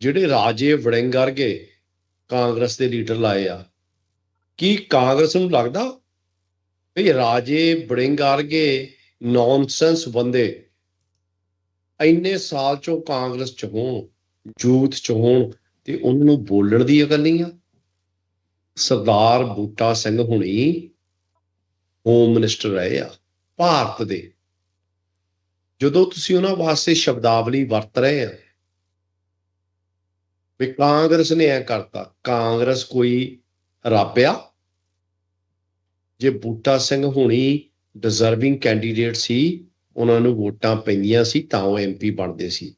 ਜਿਹੜੇ ਰਾਜੇ ਵੜਿੰਗ ਵਰਗੇ ਕਾਂਗਰਸ ਦੇ ਲੀਡਰ ਲਾਏ ਆ, ਕੀ ਕਾਂਗਰਸ ਨੂੰ ਲੱਗਦਾ ਵੀ ਰਾਜੇ ਵੜਿੰਗ ਵਰਗੇ ਨੌਨਸੈਂਸ ਬੰਦੇ ਇੰਨੇ ਸਾਲ ਚੋਂ ਕਾਂਗਰਸ ਚ ਹੋਣ ਜੂਥ ਚ ਹੋਣ ਤੇ ਉਹਨਾਂ ਨੂੰ ਬੋਲਣ ਦੀ ਅਕਲ ਨਹੀਂ ਆ? ਸਰਦਾਰ ਬੂਟਾ ਸਿੰਘ ਹੁਣੀ ਹੋਮ ਮਿਨਿਸਟਰ ਰਹੇ ਆ ਭਾਰਤ ਦੇ। ਜਦੋਂ ਤੁਸੀਂ ਉਹਨਾਂ ਵਾਸਤੇ ਸ਼ਬਦਾਵਲੀ ਵਰਤ ਰਹੇ ਆ ਵੀ ਕਾਂਗਰਸ ਨੇ ਐ ਕਰਤਾ ਕਾਂਗਰਸ ਕੋਈ ਰੱਬ ਆ ਜੇ ਬੂਟਾ ਸਿੰਘ ਹੁਣੀ ਡਿਜ਼ਰਵਿੰਗ ਕੈਂਡੀਡੇਟ ਸੀ ਉਹਨਾਂ ਨੂੰ ਵੋਟਾਂ ਪੈਂਦੀਆਂ ਸੀ ਤਾਂ ਉਹ ਐਮਪੀ ਬਣਦੇ ਸੀ।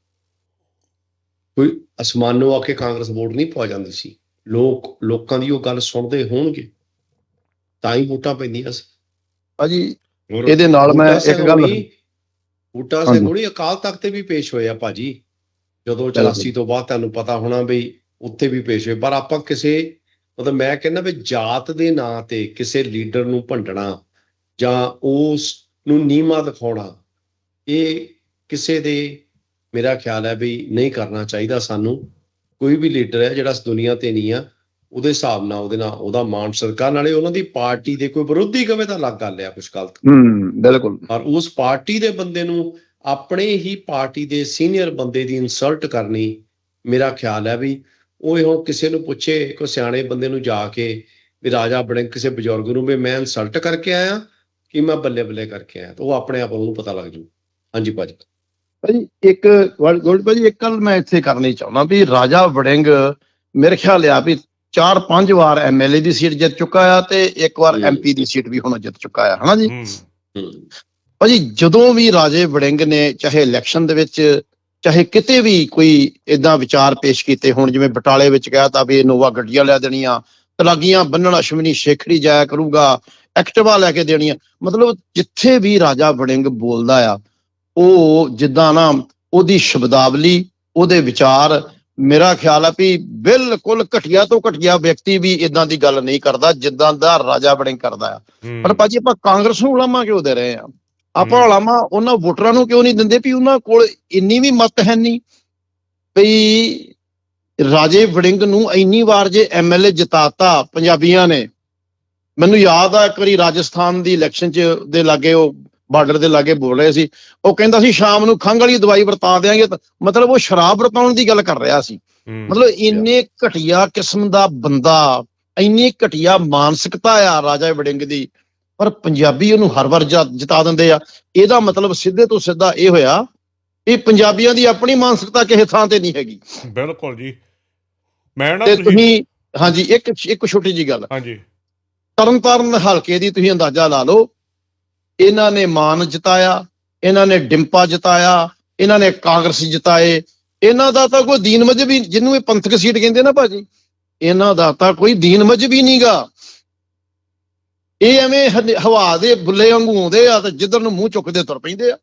ਕੋਈ ਅਸਮਾਨੋਂ ਆ ਕੇ ਕਾਂਗਰਸ ਵੋਟ ਨਹੀਂ ਪਾ ਜਾਂਦੀ ਸੀ। ਲੋਕ ਲੋਕਾਂ ਦੀ ਉਹ ਗੱਲ ਸੁਣਦੇ ਹੋਣਗੇ। ਤਾਂ ਹੀ ਵੋਟਾਂ ਪੈਂਦੀਆਂ ਸੀ। ਭਾਜੀ ਇਹਦੇ ਨਾਲ ਮੈਂ ਇੱਕ ਗੱਲ ਬੂਟਾ ਸਿੰਘ। ਹੁਣੀ ਅਕਾਲ ਤਖਤ ਤੇ ਵੀ ਪੇਸ਼ ਹੋਏ ਆ ਭਾਜੀ। ਜਦੋਂ ਬਿਲਕੁਲ। 84 ਤੋਂ ਬਾਅਦ ਤੁਹਾਨੂੰ ਪਤਾ ਹੋਣਾ ਵੀ ਉੱਥੇ ਵੀ ਪੇਸ਼ ਹੋਏ। ਪਰ ਆਪਾਂ ਕਿਸੇ ਮਤਲਬ ਮੈਂ ਕਹਿੰਦਾ ਵੀ ਜਾਤ ਦੇ ਨਾਂ ਤੇ ਕਿਸੇ ਲੀਡਰ ਨੂੰ ਭੰਡਣਾ ਜਾਂ ਉਸ ਨੂੰ ਨੀਮਾ ਦਿਖਾਉਣਾ ਇਹ ਕਿਸੇ ਦੇ ਮੇਰਾ ਖਿਆਲ ਹੈ ਵੀ ਨਹੀਂ ਕਰਨਾ ਚਾਹੀਦਾ ਸਾਨੂੰ। ਕੋਈ ਵੀ ਲੀਡਰ ਹੈ ਜਿਹੜਾ ਇਸ ਦੁਨੀਆ ਤੇ ਨਹੀਂ ਆ ਉਹਦੇ ਹਿਸਾਬ ਨਾਲ ਉਹਦੇ ਨਾਲ ਉਹਦਾ ਮਾਣ ਸਤਿਕਾਰ ਨਾਲੇ ਉਹਨਾਂ ਦੀ ਪਾਰਟੀ ਦੇ ਕੋਈ ਵਿਰੋਧੀ ਕਵੇ ਤਾਂ ਅਲੱਗ ਗੱਲ ਆ ਕੁਛ ਗਲਤ। ਹੂੰ ਬਿਲਕੁਲ। ਪਰ ਉਸ ਪਾਰਟੀ ਦੇ ਬੰਦੇ ਨੂੰ ਆਪਣੇ ਹੀ ਪਾਰਟੀ ਦੇ ਸੀਨੀਅਰ ਬੰਦੇ ਦੀ ਇਨਸਲਟ ਕਰਨੀ ਮੇਰਾ ਖਿਆਲ ਹੈ ਵੀ ਉਹ ਹੁਣ ਕਿਸੇ ਨੂੰ ਪੁੱਛੇ ਕੋਈ ਸਿਆਣੇ ਬੰਦੇ ਨੂੰ ਜਾ ਕੇ ਵੀ ਰਾਜਾ ਬੜੇ ਕਿਸੇ ਬਜ਼ੁਰਗ ਨੂੰ ਵੀ ਮੈਂ ਇਨਸਲਟ ਕਰਕੇ ਆਇਆ ਕਿ ਮੈਂ ਬੱਲੇ ਬੱਲੇ ਕਰਕੇ ਆਇਆ। ਤਾਂ ਉਹ ਆਪਣੇ ਆਪ ਨੂੰ ਪਤਾ ਲੱਗ ਜੂ। ਹਾਂਜੀ ਭਾਜੀ। ਭਾਜੀ ਇੱਕ ਗੋਲਡ ਭਾਜੀ ਇੱਕ ਗੱਲ ਮੈਂ ਇੱਥੇ ਕਰਨੀ ਚਾਹੁੰਦਾ ਵੀ ਰਾਜਾ ਵੜਿੰਗ ਮੇਰੇ ਖਿਆਲ ਆ ਵੀ ਚਾਰ ਪੰਜ ਵਾਰ ਐਮਐਲਏ ਦੀ ਸੀਟ ਜਿੱਤ ਚੁੱਕਾ ਆ ਤੇ ਇੱਕ ਵਾਰ। ਐਮਪੀ ਦੀ ਸੀਟ ਵੀ ਹੁਣ ਜਿੱਤ ਚੁੱਕਾ ਆ। ਹਨਾ ਜੀ? ਭਾਜੀ ਜਦੋਂ ਵੀ ਰਾਜੇ ਵੜਿੰਗ ਨੇ ਚਾਹੇ ਇਲੈਕਸ਼ਨ ਦੇ ਵਿੱਚ ਚਾਹੇ ਕਿਤੇ ਵੀ ਕੋਈ ਇਦਾਂ ਵਿਚਾਰ ਪੇਸ਼ ਕੀਤੇ ਹੁਣ ਜਿਵੇਂ ਬਟਾਲੇ ਵਿੱਚ ਕਿਹਾ ਤਾਂ ਵੀ ਨੋਵਾ ਗੱਡੀਆਂ ਲੈ ਦੇਣੀਆਂ ਤਲਾਗੀਆਂ ਬੰਨਣ ਅਸ਼ਵਨੀ ਸ਼ੇਖੜੀ ਜਾਇਆ ਕਰੂਗਾ ਐਕਟਿਵਾ ਲੈ ਕੇ ਦੇਣੀਆਂ ਮਤਲਬ ਜਿੱਥੇ ਵੀ ਰਾਜਾ ਵੜਿੰਗ ਬੋਲਦਾ ਆ ਉਹ ਜਿੱਦਾਂ ਨਾ ਉਹਦੀ ਸ਼ਬਦਾਵਲੀ ਉਹਦੇ ਵਿਚਾਰ ਮੇਰਾ ਖਿਆਲ ਆ ਵੀ ਬਿਲਕੁਲ ਘਟੀਆ ਤੋਂ ਘਟੀਆ ਵਿਅਕਤੀ ਵੀ ਇਦਾਂ ਦੀ ਗੱਲ ਨਹੀਂ ਕਰਦਾ ਜਿੱਦਾਂ ਦਾ ਰਾਜਾ ਵੜਿੰਗ ਕਰਦਾ ਆ। ਪਰ ਭਾਜੀ ਆਪਾਂ ਕਾਂਗਰਸ ਨੂੰ ਉਲਾਮਾ ਕਿਉਂ ਦੇ ਰਹੇ ਆ ਆਪਾਂ ਹਮ। ਉਲਾਮਾ ਉਹਨਾਂ ਵੋਟਰਾਂ ਨੂੰ ਕਿਉਂ ਨਹੀਂ ਦਿੰਦੇ ਵੀ ਉਹਨਾਂ ਕੋਲ ਇੰਨੀ ਵੀ ਮਤ ਹੈ ਨਹੀਂ ਵੀ ਰਾਜੇ ਵੜਿੰਗ ਨੂੰ ਇੰਨੀ ਵਾਰ ਜੇ ਐਮਐਲਏ ਜਿਤਾਤਾ ਪੰਜਾਬੀਆਂ ਨੇ ਮੈਨੂੰ ਯਾਦ ਆ ਇੱਕ ਵਾਰੀ ਰਾਜਸਥਾਨ ਦੀ ਇਲੈਕਸ਼ਨ 'ਚ ਦੇ ਲਾਗੇ ਉਹ ਬਾਰਡਰ ਦੇ ਲਾਗੇ ਬੋਲ ਰਹੇ ਸੀ ਉਹ ਕਹਿੰਦਾ ਸੀ ਸ਼ਾਮ ਨੂੰ ਖੰਘ ਵਾਲੀ ਦਵਾਈ ਵਰਤਾ ਦੇਾਂਗੇ ਮਤਲਬ ਉਹ ਸ਼ਰਾਬ ਵਰਤਾਉਣ ਦੀ ਗੱਲ ਕਰ ਰਿਹਾ ਸੀ। ਮਤਲਬ ਇੰਨੇ ਘਟੀਆ ਕਿਸਮ ਦਾ ਬੰਦਾ ਇੰਨੀ ਘਟੀਆ ਮਾਨਸਿਕਤਾ ਆ ਰਾਜਾ ਵੜਿੰਗ ਦੀ ਪਰ ਪੰਜਾਬੀ ਉਹਨੂੰ ਹਰ ਵਾਰ ਜਿਤਾ ਦਿੰਦੇ ਆ। ਇਹਦਾ ਮਤਲਬ ਸਿੱਧੇ ਤੋਂ ਸਿੱਧਾ ਇਹ ਹੋਇਆ ਇਹ ਪੰਜਾਬੀਆਂ ਦੀ ਆਪਣੀ ਮਾਨਸਿਕਤਾ ਕਿਸੇ ਥਾਂ ਤੇ ਨਹੀਂ ਹੈਗੀ। ਬਿਲਕੁਲ ਜੀ। ਮੈਂ ਨਾ ਤੁਸੀਂ ਹਾਂਜੀ ਇੱਕ ਇੱਕ ਛੋਟੀ ਜੀ ਗੱਲ। ਹਾਂਜੀ। ਤਰਨਤਾਰਨ ਹਲਕੇ ਦੀ ਤੁਸੀਂ ਅੰਦਾਜ਼ਾ ਲਾ ਲਓ। ਇਹਨਾਂ ਨੇ ਮਾਨ ਜਿਤਾਇਆ ਇਹਨਾਂ ਨੇ ਡਿੰਪਾ ਜਿਤਾਇਆ ਇਹਨਾਂ ਨੇ ਕਾਂਗਰਸ ਜਿਤਾਏ। ਇਹਨਾਂ ਦਾ ਤਾਂ ਕੋਈ ਦੀਨ ਮਜਬੀ ਜਿਹਨੂੰ ਇਹ ਪੰਥਕ ਸੀਟ ਕਹਿੰਦੇ ਨਾ ਭਾਜੀ ਇਹਨਾਂ ਦਾ ਤਾਂ ਕੋਈ ਦੀਨ ਮਜਬੀ ਨਹੀਂਗਾ ਇਹ ਐਵੇਂ ਹਵਾ ਦੇ ਬੁੱਲੇ ਵਾਂਗੂ ਆਉਂਦੇ ਆ ਤੇ ਜਿੱਧਰ ਨੂੰ ਮੂੰਹ ਚੁੱਕਦੇ ਤੁਰ ਪੈਂਦੇ ਆ।